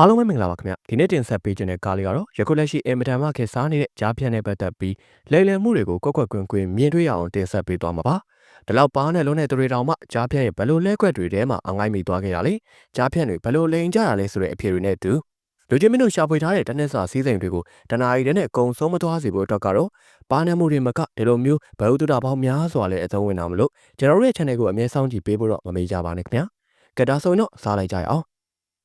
အားလုံးပဲမင်္ဂလာပါခင်ဗျဒီနေ့တင်ဆက်ပေးခြင်းတဲ့ကားလေးကတော့ယခုလက်ရှိအင်မတန်မှခေတ်စားနေတဲ့ကြားဖြတ်နဲ့ပတ်သက်ပြီးလိမ်လည်မှုတွေကိုကွက်ကွက်ကွင်းကွင်းမြင်တွေ့ရအောင်တင်ဆက်ပေးသွားမှာပါဒီလောက်ပါနဲ့လုံးတဲ့သူတွေတောင်မှကြားဖြတ်ရဲ့ဘယ်လိုလဲခွက်တွေထဲမှာအငိုင်းမိသွားခဲ့တာလဲကြားဖြတ်တွေဘယ်လိုလိမ်ကြတာလဲဆိုတဲ့အဖြေတွေနဲ့တူလူချင်းမင်းတို့ရှာဖွေထားတဲ့တနက်စာစီးစိမ်တွေကိုတနာရီတည်းနဲ့အကုန်ဆုံးမသွားစေဖို့အတွက်ကတော့ပါနမှုတွေမကဒီလိုမျိုးဘဝတုဒ္ဒပေါင်းများစွာလဲအသုံးဝင်တာမလို့ကျွန်တော်တို့ရဲ့ channel ကိုအမြဲစောင့်ကြည့်ပေးဖို့တော့မမေ့ကြပါနဲ့ခင်ဗျာကဒါဆိုရင်တော့စားလိုက်ကြရအောင်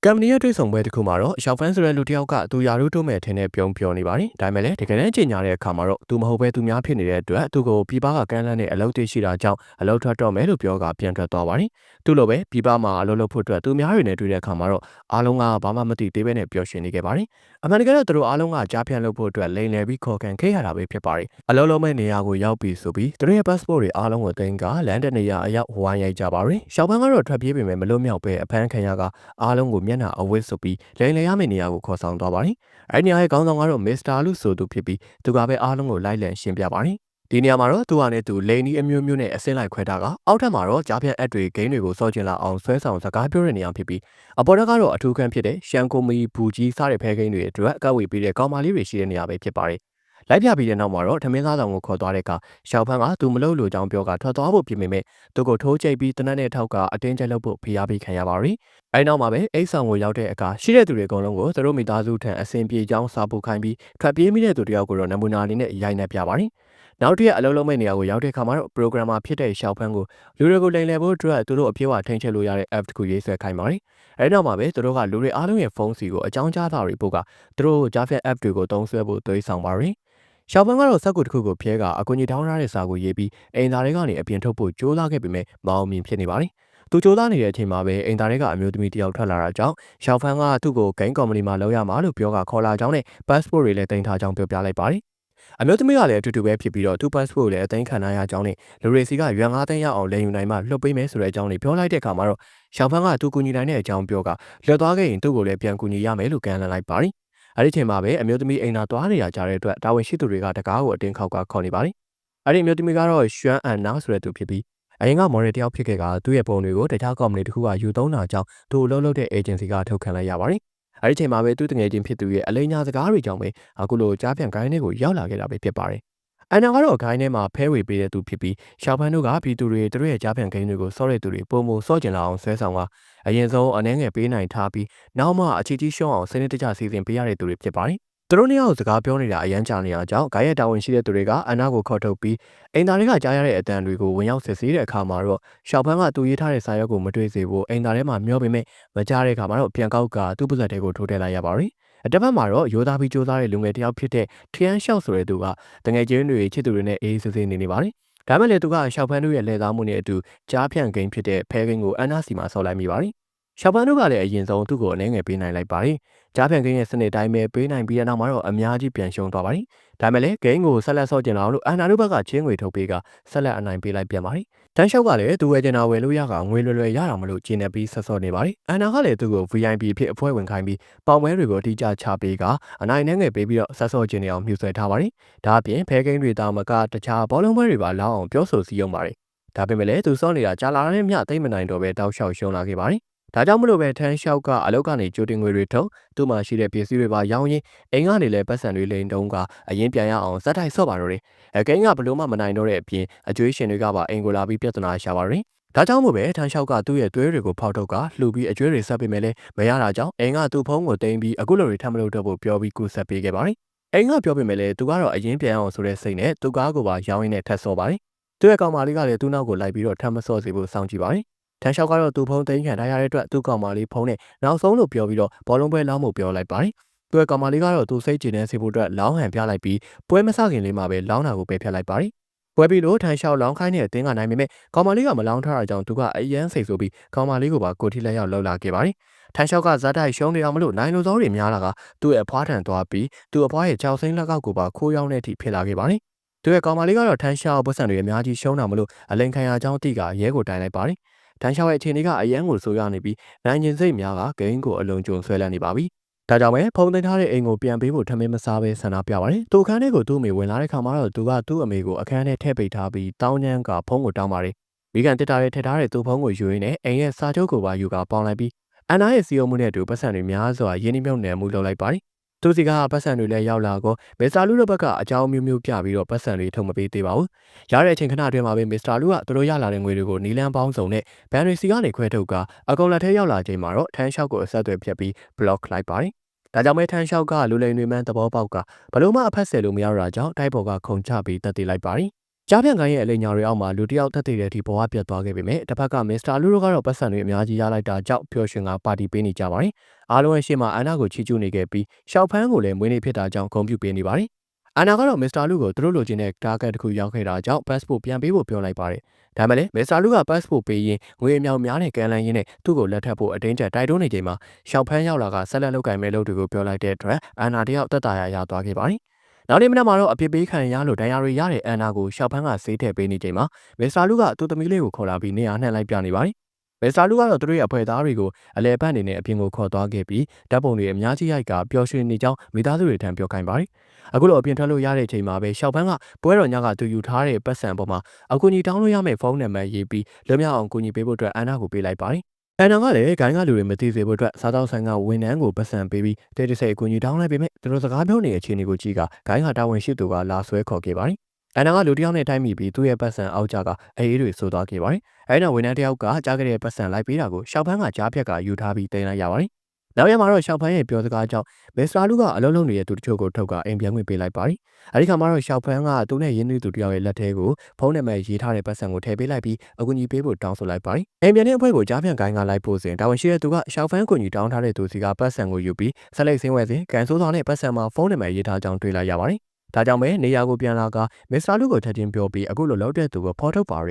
ကမ်ပဏီရဲ့တွေ့ဆုံပွဲတစ်ခုမှာတော့ရှောက်ဖန်ဆိုတဲ့လူတစ်ယောက်ကသူယာရုတိုးမဲ့ထင်းနဲ့ပြုံးပြောနေပါတယ်။ဒါပေမဲ့လည်းတကယ်တမ်းချိန်ညာတဲ့အခါမှာတော့သူမဟုတ်ပဲသူများဖြစ်နေတဲ့အတွက်သူကိုပြပကကမ်းလှမ်းတဲ့အလုပ်တွေရှိတာကြောင့်အလုပ်ထွက်တော့မယ်လို့ပြောကပြန်ထွက်သွားပါတယ်။သူ့လိုပဲပြပမှာအလုပ်လုပ်ဖို့အတွက်သူများတွေနဲ့တွေ့တဲ့အခါမှာတော့အားလုံးကဘာမှမသိသေးပဲနဲ့ပျော်ရွှင်နေခဲ့ပါတယ်။အမှန်တကယ်တော့သူတို့အားလုံးကကြားဖြန့်လုပ်ဖို့အတွက်လိန်လည်ပြီးခေါ်ခံခဲ့ရတာပဲဖြစ်ပါတယ်။အလုပ်လုပ်မဲ့နေရာကိုရောက်ပြီဆိုပြီးသူတို့ရဲ့ passport တွေအားလုံးကိုတင်ကလန်တဲ့နေရာအရောက်ဝိုင်းရိုက်ကြပါတယ်။ရှောက်ဖန်ကတော့ထွက်ပြေးပေမဲ့မလွတ်မြောက်ပဲအဖမ်းခံရကအားလုံးကိုမျက်နှာအဝတ်ဆိုပြီးလိန်လည်ရမယ့်နေရာကိုခေါ်ဆောင်သွားပါတယ်။အဲဒီနေရာရဲ့ခေါင်းဆောင်ကတော့မစ္စတာလူဆိုသူဖြစ်ပြီးသူကပဲအားလုံးကိုလိုက်လံရှင်းပြပါတယ်။ဒီနေရာမှာတော့သူဟာနဲ့သူလိန်နီးအမျိုးမျိုးနဲ့အစင်းလိုက်ခွဲထားကအောက်ထပ်မှာတော့ကြားဖြတ်အက်တွေဂိမ်းတွေကိုစောကျင်လာအောင်ဆွဲဆောင်စကားပြောတဲ့နေရာဖြစ်ပြီးအပေါ်တက်ကတော့အထူးခန်းဖြစ်တဲ့ရှန်ကိုမီဘူကြီးစားတဲ့ဖဲဂိမ်းတွေအတွက်အကဝေပြီးတဲ့ကောင်မလေးတွေရှိတဲ့နေရာပဲဖြစ်ပါတယ်။ လိုက်ပြပြီးတဲ့နောက်မှာတော့ထမင်းသားဆောင်ကိုခေါ်သွားတဲ့အခါရှောက်ဖန်းကသူမလုပ်လို့ကြောင်းပြောကထွက်သွားဖို့ပြင်ပေမဲ့သူကိုထိုးချိတ်ပြီးတနက်နဲ့ထောက်ကအတင်းကျပ်လုပ်ဖို့ဖိအားပေးခံရပါရီ။အဲဒီနောက်မှာပဲအိတ်ဆောင်ကိုရောက်တဲ့အခါရှိတဲ့သူတွေအကုန်လုံးကိုသူတို့မိသားစုထံအဆင်ပြေကြောင်းစာပို့ခိုင်းပြီးထွက်ပြေးမိတဲ့သူတယောက်ကိုတော့နမူနာအနေနဲ့ရိုက်နှက်ပြပါရီ။နောက်တစ်ရက်အလုံးလုံးမဲ့နေရာကိုရောက်တဲ့အခါမှာတော့ programmer ဖြစ်တဲ့ရှောက်ဖန်းကိုလူတွေကိုလိမ်လည်ဖို့အတွက်သူတို့အပြေးဝထိန်းချုပ်လို့ရတဲ့ app တစ်ခုရေးဆွဲခိုင်းပါတယ်။အဲဒီနောက်မှာပဲသူတို့ကလူတွေအားလုံးရဲ့ဖုန်းစီကိုအကြောင်းကြားတာတွေပို့ကသူတို့ Java app တွေကိုသုံးစွဲဖို့သွေးဆောင်ပါရီ။ ရှောက်ပန်းကတော့စက်ကူတစ်ခုကိုဖျဲကအကူကြီးထောင်းထားတဲ့စာကိုရေးပြီးအိမ်သားတွေကနေအပြင်ထုတ်ဖို့ကြိုးစားခဲ့ပေမဲ့မအောင်မြင်ဖြစ်နေပါတယ်။သူကြိုးစားနေတဲ့အချိန်မှာပဲအိမ်သားတွေကအမျိုးသမီးတယောက်ထွက်လာတာကြောင့်ရှောက်ဖန်းကသူ့ကိုဂိမ်းကော်မတီမှာလောက်ရမှာလို့ပြောကခေါ်လာကြောင်းနဲ့ passport တွေလည်းတင်ထားကြောင်းပြောပြလိုက်ပါတယ်။အမျိုးသမီးကလည်းအတူတူပဲဖြစ်ပြီးတော့သူ့ passport ကိုလည်းအသိမ်းခံရကြောင်းနဲ့လူတွေစီကရွံငါးသိန်းရအောင်လဲယူနိုင်မှလွှတ်ပေးမယ်ဆိုတဲ့အကြောင်းလေးပြောလိုက်တဲ့အခါမှာတော့ရှောက်ဖန်းကသူကူညီနိုင်တဲ့အကြောင်းပြောကလွှတ်သွားခဲ့ရင်သူ့ကိုလည်းပြန်ကူညီရမယ်လို့ကမ်းလှမ်းလိုက်ပါတယ်။ အဲ့ဒီချိန်မှာပဲအမျိုးသမီးအိမ်သာသွားနေတာကြားတဲ့အတွက်တာဝန်ရှိသူတွေကတကားကိုအတင်းခောက်ကခေါ်နေပါတယ်။အဲ့ဒီအမျိုးသမီးကတော့ရွှမ်းအန်နာဆိုတဲ့သူဖြစ်ပြီးအရင်ကမော်ဒယ်တယောက်ဖြစ်ခဲ့ကသူ့ရဲ့ပုံတွေကိုတခြားကော်မတီတစ်ခုကယူသုံးတာကြောင့်သူ့အလုပ်လုပ်တဲ့ agency ကထုတ်ခံလိုက်ရပါတယ်။အဲ့ဒီချိန်မှာပဲသူ့တငယ်ချင်းဖြစ်သူရဲ့အလိညာစကားတွေကြောင့်ပဲအခုလိုကြားပြန်ခိုင်းတွေကိုရောက်လာခဲ့တာပဲဖြစ်ပါတယ်။ အန်နာကတော့ဂိုင်းထဲမှာဖဲဝေပေးတဲ့သူဖြစ်ပြီးရှောက်ဖန်တို့ကပြည်သူတွေတို့ရဲ့ကြားပြန်ဂိမ်းတွေကိုစောတဲ့သူတွေပုံမစောကျင်လာအောင်ဆွဲဆောင်ကအရင်ဆုံးအနှဲငယ်ပေးနိုင်ထားပြီးနောက်မှအချီကြီးရှုံးအောင်စနစ်တကျစီစဉ်ပေးရတဲ့သူတွေဖြစ်ပါတယ်။သူတို့နှစ်ယောက်စကားပြောနေတာအရန်ကြာနေတာကြောင့်ဂိုင်းရဲ့တာဝန်ရှိတဲ့သူတွေကအန်နာကိုခေါ်ထုတ်ပြီးအိမ်သားတွေကကြားရတဲ့အတန်တွေကိုဝင်ရောက်စစ်ဆေးတဲ့အခါမှာတော့ရှောက်ဖန်းကသူရေးထားတဲ့စာရွက်ကိုမတွေ့စေဖို့အိမ်သားထဲမှာမျောပေမဲ့မကြားတဲ့အခါမှာတော့ပြန်ကောက်ကသူ့ပါဇက်တွေကိုထိုးထည့်လိုက်ရပါတယ်။ အတက်ဘက်မှာတော့ရိုးသားပြီးစူးစမ်းတဲ့လူငယ်တယောက်ဖြစ်တဲ့ထရန်ရှောက်ဆိုတဲ့သူကတငယ်ချင်းတွေချစ်သူတွေနဲ့အေးအေးဆေးဆေးနေနေပါတယ်။ဒါမဲ့လေသူကရှောက်ဖန်းတို့ရဲ့လက်သားမှုနဲ့အတူကြားဖြန့်ဂိမ်းဖြစ်တဲ့ဖဲဂိမ်းကိုအန်နာစီမှာဆော်လိုက်မိပါတယ်။ ရှောက်ဖန်းတို့ကလည်းအရင်ဆုံးသူ့ကိုအနေငယ်ပေးနိုင်လိုက်ပါတယ်။ကြားဖြန့်ဂိမ်းရဲ့စနစ်တိုင်းပဲပေးနိုင်ပြီးတဲ့နောက်မှာတော့အများကြီးပြန်ရှုံးသွားပါတယ်။ဒါမဲ့လေဂိမ်းကိုဆက်လက်ဆော့ကျင်အောင်လို့အန်နာတို့ဘက်ကချင်းငွေထုတ်ပေးကဆက်လက်အနိုင်ပေးလိုက်ပြန်ပါတယ်။တန်းလျှောက်ကလည်းသူဝယ်ကျင်တာဝယ်လို့ရကငွေလွယ်လွယ်ရတာမလို့ကျင်းနေပြီးဆက်ဆော့နေပါတယ်။အန်နာကလည်းသူ့ကို VIP ဖြစ်အဖွဲဝင်ခိုင်းပြီးပေါင်မဲတွေကိုအတိအကျချပေးကအနိုင်နဲ့ငယ်ပေးပြီးတော့ဆက်ဆော့ကျင်နေအောင်မြှူဆွဲထားပါတယ်။ဒါအပြင်ဖဲဂိမ်းတွေတာမကတခြားဘောလုံးပွဲတွေပါလောက်အောင်ပြောဆိုစည်းရုံးပါတယ်။ဒါပေမဲ့လည်းသူစောနေတာကြာလာတဲ့မြသိမ့်မနိုင်တော့ပဲတောက်လျှောက်ရှုံးလာခဲ့ပါတယ်။ ဒါကြောင့်မလို့ပဲထန်းလျှောက်ကအလောက်ကနေကြိုတင်ငွေတွေထုတ်သူ့မှာရှိတဲ့ပစ္စည်းတွေပါရောင်းရင်းအိမ်ကနေလည်းပတ်စံတွေလိန်တုံးကအရင်ပြန်ရအောင်ဇက်တိုက်ဆော့ပါတော့တယ်။အကိန်းကဘလို့မှမနိုင်တော့တဲ့အပြင်အကျွေးရှင်တွေကပါအိမ်ကိုလာပြီးပြဿနာရှာပါရင်ဒါကြောင့်မို့ပဲထန်းလျှောက်ကသူ့ရဲ့သွေးတွေကိုဖောက်ထုတ်ကလှူပြီးအကျွေးတွေဆက်ပေးမယ်လဲမရတာကြောင့်အိမ်ကသူ့ဖုန်းကိုတင်ပြီးအခုလိုတွေထမ်းမလို့တော့ဖို့ပြောပြီးကူဆက်ပေးခဲ့ပါတယ်။အိမ်ကပြောပေးမယ်လဲသူကတော့အရင်ပြန်အောင်ဆိုတဲ့စိတ်နဲ့သူ့ကားကိုပါရောင်းရင်းနဲ့ထပ်ဆော့ပါတယ်။သူ့ရဲ့ကောင်မလေးကလည်းသူ့နောက်ကိုလိုက်ပြီးတော့ထမ်းမဆော့စေဖို့စောင့်ကြည့်ပါတယ်။ ထန်းလျှောက်ကတော့သူ့ဖုန်းသိမ်းခံထားရတဲ့အတွက်သူ့ကောင်မလေးဖုန်းနဲ့နောက်ဆုံးလို့ပြောပြီးတော့ဘောလုံးပွဲလောင်းဖို့ပြောလိုက်ပါတယ်။သူ့ရဲ့ကောင်မလေးကတော့သူ့စိတ်ကြည်နေစေဖို့အတွက်လောင်းဟန်ပြလိုက်ပြီးပွဲမစခင်လေးမှာပဲလောင်းတာကိုပယ်ဖျက်လိုက်ပါတယ်။ပွဲပြီးလို့ထန်လျှောက်လောင်းခိုင်းတဲ့အတင်းကနိုင်ပေမဲ့ကောင်မလေးကမလောင်းထားတာကြောင့်သူကအယမ်းစိတ်ဆိုးပြီးကောင်မလေးကိုပါကိုထိလက်ရောက်လှုပ်လာခဲ့ပါတယ်။ထန်လျှောက်ကဇာတ်တိုက်ရှုံးနေအောင်မလို့နိုင်လိုသောတွေများလာကသူ့ရဲ့အဖွားထံသွားပြီးသူ့အဖွားရဲ့ကြောက်စိမ့်လက်ကောက်ကိုပါခိုးရောက်တဲ့အထိဖြစ်လာခဲ့ပါတယ်။သူ့ရဲ့ကောင်မလေးကတော့ထန်လျှောက်ပတ်စံတွေအများကြီးရှုံးတာမလို့အလိန်ခံရကြောင်းတိကရဲကိုတိုင်လိုက်ပါတယ်။ ထန်လျှောက်ရဲ့အခြေအနေကအယမ်းကိုဆိုးရနေပြီးနိုင်ကျင်စိတ်များကဂိမ်းကိုအလုံးကျုံဆွဲလန်းနေပါပြီ။ဒါကြောင့်ပဲဖုံသိမ်းထားတဲ့အိမ်ကိုပြန်ပေးဖို့ထမင်းမစားပဲဆန္ဒပြပါတယ်။သူ့အခန်းထဲကိုသူ့အမေဝင်လာတဲ့ခါမှာတော့သူကသူ့အမေကိုအခန်းထဲထည့်ပိတ်ထားပြီးတောင်းညမ်းကဖုံးကိုတောင်းပါတယ်။မိကန်တစ်တာရဲထည့်ထားတဲ့သူ့ဖုံးကိုယူရင်းနဲ့အိမ်ရဲ့စာချုပ်ကိုပါယူကပေါင်လိုက်ပြီးအန်နာရဲ့စီယုံမှုနဲ့အတူပတ်စံတွေများစွာရင်းနှီးမြှုပ်နှံမှုလုပ်လိုက်ပါတယ် သူစီကပတ်စံတွေလည်းရောက်လာကောမစ္စတာလူတို့ဘက်ကအကြောင်းမျိုးမျိုးပြပြီးတော့ပတ်စံတွေထုတ်မပေးသေးပါဘူး။ရတဲ့အချိန်ခဏအတွင်းမှာပဲမစ္စတာလူကသူတို့ရလာတဲ့ငွေတွေကိုနီလန်းပေါင်းစုံနဲ့ဘန်ရီစီကနေခွဲထုတ်ကအကောင်လက်ထဲရောက်လာချိန်မှာတော့ထန်းလျှောက်ကိုအဆက်အသွယ်ဖြတ်ပြီး block လိုက်ပါတယ်။ဒါကြောင့်မဲထန်းလျှောက်ကလူလိန်တွေမှန်းသဘောပေါက်ကဘလို့မှအဖက်ဆယ်လို့မရတော့တာကြောင့်တိုက်ပေါ်ကခုံချပြီးတက်တည်လိုက်ပါတယ်။ ကြားပြန်ကိုင်းရဲ့အလိညာတွေအောက်မှာလူတယောက်တက်တည်တဲ့အထိဘဝပြတ်သွားခဲ့ပေမဲ့တစ်ဖက်ကမစ္စတာလူတို့ကတော့ပတ်စံတွေအများကြီးရလိုက်တာကြောင့်ပျော်ရွှင်ကပါတီပေးနေကြပါတယ်။အားလုံးရဲ့ရှေ့မှာအန်နာကိုချီကျူးနေခဲ့ပြီးရှောက်ဖန်းကိုလည်းမွေးနေ့ဖြစ်တာကြောင့်ဂုဏ်ပြုပေးနေပါတယ်။အန်နာကတော့မစ္စတာလူကိုသူတို့လိုချင်တဲ့ target တစ်ခုရောက်ခဲ့တာကြောင့် passport ပြန်ပေးဖို့ပြောလိုက်ပါတယ်။ဒါမှလည်းမစ္စတာလူက passport ပေးရင်ငွေအမြောက်များတဲ့ကန်လန်ရင်းနဲ့သူ့ကိုလက်ထပ်ဖို့အတင်းကျပ်တိုက်တွန်းနေချိန်မှာရှောက်ဖန်းရောက်လာကဆက်လက်လုပ်ကင်မဲ့လုပ်တွေကိုပြောလိုက်တဲ့အတွက်အန်နာတယောက်တက်တာရရသွားခဲ့ပါတယ်။ နောက်နေ့မနက်မှာတော့အပြစ်ပေးခံရလို့ဒဏ်ရာတွေရတဲ့အန်နာကိုရှောက်ဖန်းကဆေးထည့်ပေးနေချိန်မှာမစ္စတာလူကသူ့သမီးလေးကိုခေါ်လာပြီးနေရာနှံ့လိုက်ပြနေပါတယ်။မစ္စတာလူကတော့သူတို့ရဲ့အဖွဲ့သားတွေကိုအလဲပတ်အနေနဲ့အပြင်ကိုခေါ်သွားခဲ့ပြီးဓာတ်ပုံတွေအများကြီးရိုက်ကပျော်ရွှင်နေကြောင်းမိသားစုတွေထံပြောခိုင်းပါတယ်။အခုလိုအပြင်ထွက်လို့ရတဲ့အချိန်မှာပဲရှောက်ဖန်းကပွဲတော်ညကသူယူထားတဲ့ပတ်စံပေါ်မှာအကူအညီတောင်းလို့ရမယ့်ဖုန်းနံပါတ်ရေးပြီးလွတ်မြောက်အောင်ကူညီပေးဖို့အတွက်အန်နာကိုပေးလိုက်ပါတယ်။ အန်နာကလည်းဂိုင်းကလူတွေမသိစေဖို့အတွက်စားတောက်ဆိုင်ကဝန်ထမ်းကိုပတ်စံပေးပြီးတဲတဆိတ်အကူအညီတောင်းလိုက်ပေမဲ့သူတို့စကားပြောနေတဲ့အခြေအနေကိုကြည့်ကဂိုင်းကတာဝန်ရှိသူကလာဆွဲခေါ်ခဲ့ပါတယ်။အန်နာကလူတစ်ယောက်နဲ့တိုင်းမိပြီးသူ့ရဲ့ပတ်စံအောက်ကြကအေးတွေဆိုသွားခဲ့ပါတယ်။အဲဒီနောက်ဝန်ထမ်းတစ်ယောက်ကကြားခဲ့တဲ့ပတ်စံလိုက်ပေးတာကိုရှောက်ဖန်းကကြားဖြက်ကယူထားပြီးတင်လိုက်ရပါတယ်။ နောက်ရက်မှာတော့ရှောက်ဖန်းရဲ့ပြောစကားကြောင့်မစ္စတာလူကအလုံးလုံးနေတဲ့သူတချို့ကိုထုတ်ကအိမ်ပြန်ဝင်ပေးလိုက်ပါတယ်။အဲဒီခါမှာတော့ရှောက်ဖန်းကသူနဲ့ရင်းနှီးသူတယောက်ရဲ့လက်ထဲကိုဖုန်းနံပါတ်ရေးထားတဲ့ပတ်စံကိုထည့်ပေးလိုက်ပြီးအကူအညီပေးဖို့တောင်းဆိုလိုက်ပါတယ်။အိမ်ပြန်တဲ့အဖွဲ့ကိုကြားပြန်ကိုင်းကလိုက်ဖို့စဉ်တာဝန်ရှိတဲ့သူကရှောက်ဖန်းကိုညီတောင်းထားတဲ့သူစီကပတ်စံကိုယူပြီးဆက်လက်ဆင်းဝဲစဉ်ကန်ဆိုးဆောင်တဲ့ပတ်စံမှာဖုန်းနံပါတ်ရေးထားကြောင်းတွေ့လိုက်ရပါတယ်။ဒါကြောင့်ပဲနေရာကိုပြန်လာကမစ္စတာလူကိုထပ်ချင်းပြောပြီးအခုလိုလောက်တဲ့သူကိုဖော်ထုတ်ပါရ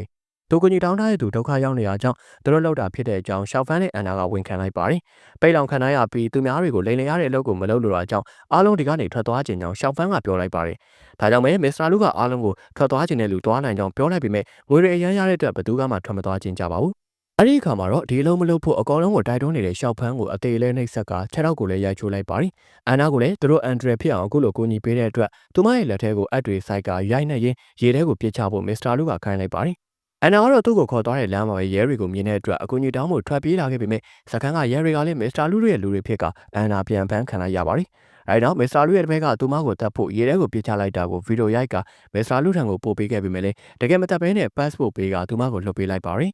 ယ်သူကညီတောင်းထားတဲ့သူဒုက္ခရောက်နေရကြောင်းသူတို့လောက်တာဖြစ်တဲ့အကြောင်းရှောက်ဖန်းနဲ့အန်နာကဝန်ခံလိုက်ပါတယ်။ပိတ်လောင်ခံနိုင်ရပြီးသူများတွေကိုလိန်လည်ရတဲ့အလုပ်ကိုမလုပ်လို့တာကြောင့်အားလုံးဒီကနေထွက်သွားခြင်းကြောင့်ရှောက်ဖန်းကပြောလိုက်ပါတယ်။ဒါကြောင့်ပဲမစ္စတာလူကအားလုံးကိုထွက်သွားခြင်းနဲ့လူသွားနိုင်ကြောင်းပြောလိုက်ပေမဲ့ငွေတွေအရန်ရတဲ့အတွက်ဘယ်သူမှထွက်မသွားခြင်းကြပါဘူး။အဲ့ဒီအခါမှာတော့ဒီအလုံးမလုပ်ဖို့အကောင်လုံးကိုတိုက်တွန်းနေတဲ့ရှောက်ဖန်းကိုအသေးလေးနှိပ်ဆက်ကခြေထောက်ကိုလည်းရိုက်ချိုးလိုက်ပါတယ်။အန်နာကိုလည်းသူတို့အန်ဒရယ်ဖြစ်အောင်အခုလိုကူညီပေးတဲ့အတွက်သူမရဲ့လက်ထဲကိုအပ်တွေစိုက်ကရိုက်နှက်ရင်းရေထဲကိုပြစ်ချဖို့မစ္စတာလူကခိုင်းလိုက်ပါတယ်။ အန်နာကတော့သူ့ကိုခေါ်သွားတဲ့လမ်းမှာပဲရဲတွေကိုမြင်တဲ့အတွက်အကူအညီတောင်းဖို့ထွက်ပြေးလာခဲ့ပေမဲ့စကန်ကရဲတွေကလည်းမစ္စတာလူရဲ့လူတွေဖြစ်ကအန်နာပြန်ဖမ်းခံလိုက်ရပါတယ်။အဲဒီနောက်မစ္စတာလူရဲ့တပည့်ကသူမကိုတတ်ဖို့ရေထဲကိုပြစ်ချလိုက်တာကိုဗီဒီယိုရိုက်ကမစ္စတာလူထံကိုပို့ပေးခဲ့ပေမဲ့လည်းတကယ်မတတ်ဘဲနဲ့ passport ပေးကသူမကိုလွှတ်ပေးလိုက်ပါတယ်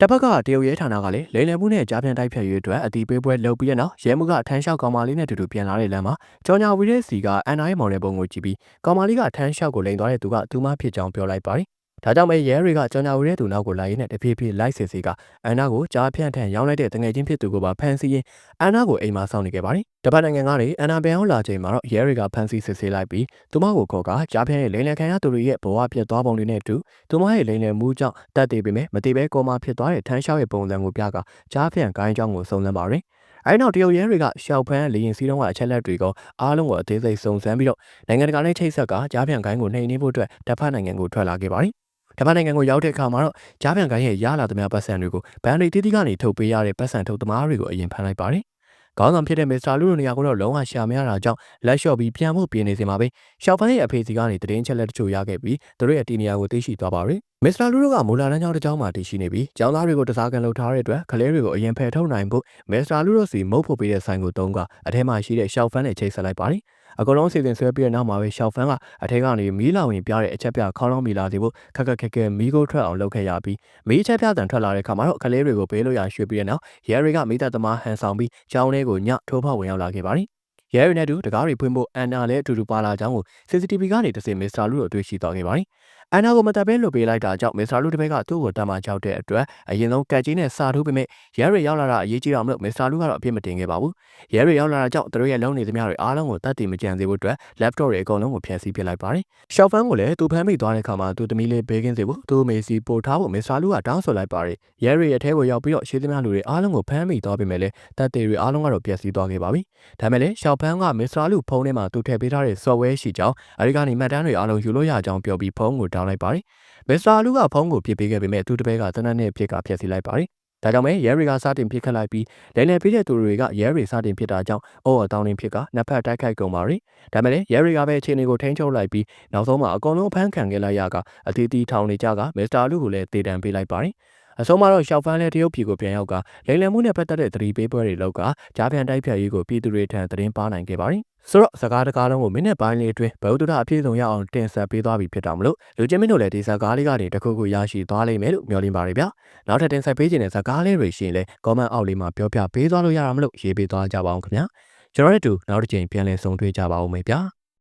တစ်ဖက်ကတရုတ်ရဲဌာနကလည်းလိန်လယ်မှုနဲ့ကြားပြန်တိုက်ဖြတ်ရေးအတွက်အတီးပေးပွဲလုပ်ပြီးတဲ့နောက်ရဲမှုကအထမ်းလျှောက်ကောင်မလေးနဲ့တူတူပြန်လာတဲ့လမ်းမှာကြော်ညာဝီရဲ့စီက NI မော်ဒယ်ပုံကိုကြည့်ပြီးကောင်မလေးကအထမ်းလျှောက်ကိုလိန်သွားတဲ့သူကသူမဖြစ်ကြောင်းပြောလိုက်ပါတယ်။ ဒါကြောင့်ပဲရဲတွေကကြော်ညာဝီရဲ့သူနောက်ကိုလာရင်းနဲ့တဖြည်းဖြည်းလိုက်စစ်စီကအန်နာကိုကြားဖြန့်ထန်ရောင်းလိုက်တဲ့တငယ်ချင်းဖြစ်သူကိုပါဖမ်းဆီးရင်းအန်နာကိုအိမ်မှာစောင့်နေခဲ့ပါတယ်။တပတ်နိုင်ငံကနေအန်နာပြန်အောင်လာချိန်မှာတော့ရဲတွေကဖမ်းဆီးစစ်ဆေးလိုက်ပြီးသူမကိုခေါ်ကကြားဖြန့်ရဲ့လိန်လယ်ခံရသူတွေရဲ့ဘဝပြတ်သွားပုံတွေနဲ့အတူသူမရဲ့လိန်လယ်မှုကြောင့်တက်သေးပေမဲ့မတည်ပဲကောမာဖြစ်သွားတဲ့ထန်းရှောက်ရဲ့ပုံစံကိုပြကကြားဖြန့်ဂိုင်းကြောင်းကိုစုံစမ်းပါတယ်။အဲဒီနောက်တရုတ်ရဲတွေကရှောက်ဖန်းလေရင်စီးတုံးကအချက်လက်တွေကိုအားလုံးကိုအသေးစိတ်စုံစမ်းပြီးတော့နိုင်ငံတကာနဲ့ချိတ်ဆက်ကကြားပြန်ကိုင်းကိုနှိမ်နင်းဖို့အတွက်တပ်ဖက်နိုင်ငံကိုထွက်လာခဲ့ပါတယ်။ တပတ်နိုင်ငံကိုရောက်တဲ့အခါမှာတော့ကြားပြန်ကိုင်းရဲ့ရလာသမျှပတ်စံတွေကိုဘန်တွေတီးတီးကနေထုတ်ပေးရတဲ့ပတ်စံထုတ်သမားတွေကိုအရင်ဖမ်းလိုက်ပါတယ်။ခေါင်းဆောင်ဖြစ်တဲ့မစ္စတာလူတို့နေရာကိုတော့လုံးဝရှာမရတာကြောင့်လက်လျှော့ပြီးပြန်ဖို့ပြင်နေစင်ပါပဲ။ရှောက်ဖန်ရဲ့အဖေစီကနေတည်င်းချက်လက်တချို့ရခဲ့ပြီးသူတို့ရဲ့တီနေရာကိုသိရှိသွားပါရယ်။မစ္စတာလူတို့ကမူလာတန်းကျောင်းတစ်ကျောင်းမှာတည်ရှိနေပြီးကျောင်းသားတွေကိုတစားကန်လုပ်ထားတဲ့အတွက်ကလေးတွေကိုအရင်ဖယ်ထုတ်နိုင်ဖို့မစ္စတာလူတို့စီမုတ်ဖို့ပေးတဲ့ဆိုင်ကိုတုံးကအထဲမှာရှိတဲ့ရှောက်ဖန်နဲ့ချိတ်ဆက်လိုက်ပါတယ်။ အကောင်လုံးစီစဉ်ဆွဲပြီးတဲ့နောက်မှာပဲရှောက်ဖန်ကအထက်ကနေမီးလောင်ရင်ပြတဲ့အချက်ပြခေါင်းလောင်းမီလာစီဖို့ခက်ခက်ခက်ခဲမီးကိုထွက်အောင်လုပ်ခဲ့ရပြီးမီးချက်ပြတန်ထွက်လာတဲ့ခါမှာတော့ကလေးတွေကိုပေးလို့ရရွှေ့ပြီးတဲ့နောက်ရဲတွေကမိသက်သမားဟန်ဆောင်ပြီးကျောင်းထဲကိုညထိုးဖောက်ဝင်ရောက်လာခဲ့ပါတယ်။ရဲရီနဲ့တူတကားတွေဖွင့်ဖို့အန်နာလည်းအတူတူပါလာကြောင်းကို CCTV ကနေတစ်စင်မစ္စတာလူတို့တွေ့ရှိသွားခဲ့ပါတယ်။ အန်နာကိုမတက်ဘဲလွတ်ပေးလိုက်တာကြောင့်မစ္စတာလူတစ်ဘက်ကသူ့ကိုတတ်မှကြောက်တဲ့အတွက်အရင်ဆုံးကတ်ကြီးနဲ့စာထိုးပေမဲ့ရဲရီရောက်လာတာအရေးကြီးတော့မလို့မစ္စတာလူကတော့အပြစ်မတင်ခဲ့ပါဘူး။ရဲရီရောက်လာတာကြောင့်သူတို့ရဲ့လုံနေသမျှတွေအားလုံးကိုတတ်တည်မကြံစေဖို့အတွက် laptop တွေအကုန်လုံးကိုဖျက်ဆီးပစ်လိုက်ပါတယ်။ရှော့ဖန်ကိုလည်းသူဖမ်းမိသွားတဲ့အခါမှာသူသမီးလေးဘေးကင်းစေဖို့သူ့မေစီပို့ထားဖို့မစ္စတာလူကတောင်းဆိုလိုက်ပါတယ်။ရဲရီရဲ့ထဲကိုရောက်ပြီးတော့ရှေးသမျှလူတွေအားလုံးကိုဖမ်းမိသွားပေမဲ့လည်းတတ်တွေအားလုံးကတော့ပျက်စီးသွားခဲ့ပါပြီ။ဒါမဲ့လည်းရှော့ဖန်ကမစ္စတာလူဖုန်းထဲမှာသူထည့်ပေးထားတဲ့ software ရှိကြောင်းအဲဒီကနေမှတ်တမ်းတွေအားလုံးယူလို့ရကြောင်းပြောပြီးဖုန်းကိုတောင်းလိုက်ပါတယ်။မစ္စတာလူကဖုန်းကိုပြစ်ပေးခဲ့ပေမဲ့သူတပည့်ကတနက်နေ့ဖြစ်ကဖျက်ဆီးလိုက်ပါတယ်။ဒါကြောင့်မဲရဲတွေကစတင်ပြစ်ခတ်လိုက်ပြီးလဲလဲပေးတဲ့သူတွေကရဲတွေစတင်ဖြစ်တာကြောင့်အော်အတောင်းရင်းဖြစ်ကနှစ်ဖက်တိုက်ခိုက်ကုန်ပါရီ။ဒါမဲ့လည်းရဲတွေကပဲအခြေအနေကိုထိန်းချုပ်လိုက်ပြီးနောက်ဆုံးမှာအကောင်လုံးဖမ်းခံခဲ့လိုက်ရကအတီးတီးထောင်နေကြကမစ္စတာလူကိုလည်းတေတံပေးလိုက်ပါရီ။ အဆုံးမှာတော့ရှောက်ဖန်းလဲတရုတ်ပြည်ကိုပြန်ရောက်ကလိမ်လည်မှုနဲ့ပတ်သက်တဲ့သတိပေးပွဲတွေလောက်ကကြားပြန်တိုက်ဖြတ်ရေးကိုပြည်သူတွေထံသတင်းပါနိုင်ခဲ့ပါတယ်ဆိုတော့စကားတကားလုံးကိုမိနစ်ပိုင်းလေးအတွင်းဗုဒ္ဓတာအပြည့်စုံရအောင်တင်ဆက်ပေးသွားပြီဖြစ်တာမလို့လူချင်းမင်းတို့လည်းဒီစကားလေးကနေတခုခုရရှိသွားလိမ့်မယ်လို့မျှော်လင့်ပါတယ်ဗျာနောက်ထပ်တင်ဆက်ပေးခြင်းတဲ့စကားလေးတွေရှိရင်လည်း comment အောက်လေးမှာပြောပြပေးသွားလို့ရတာမလို့ရေးပေးသွားကြပါအောင်ခင်ဗျာကျွန်တော်တို့နောက်တစ်ချိန်ပြန်လည်ဆုံတွေ့ကြပါဦးမယ်ဗျာ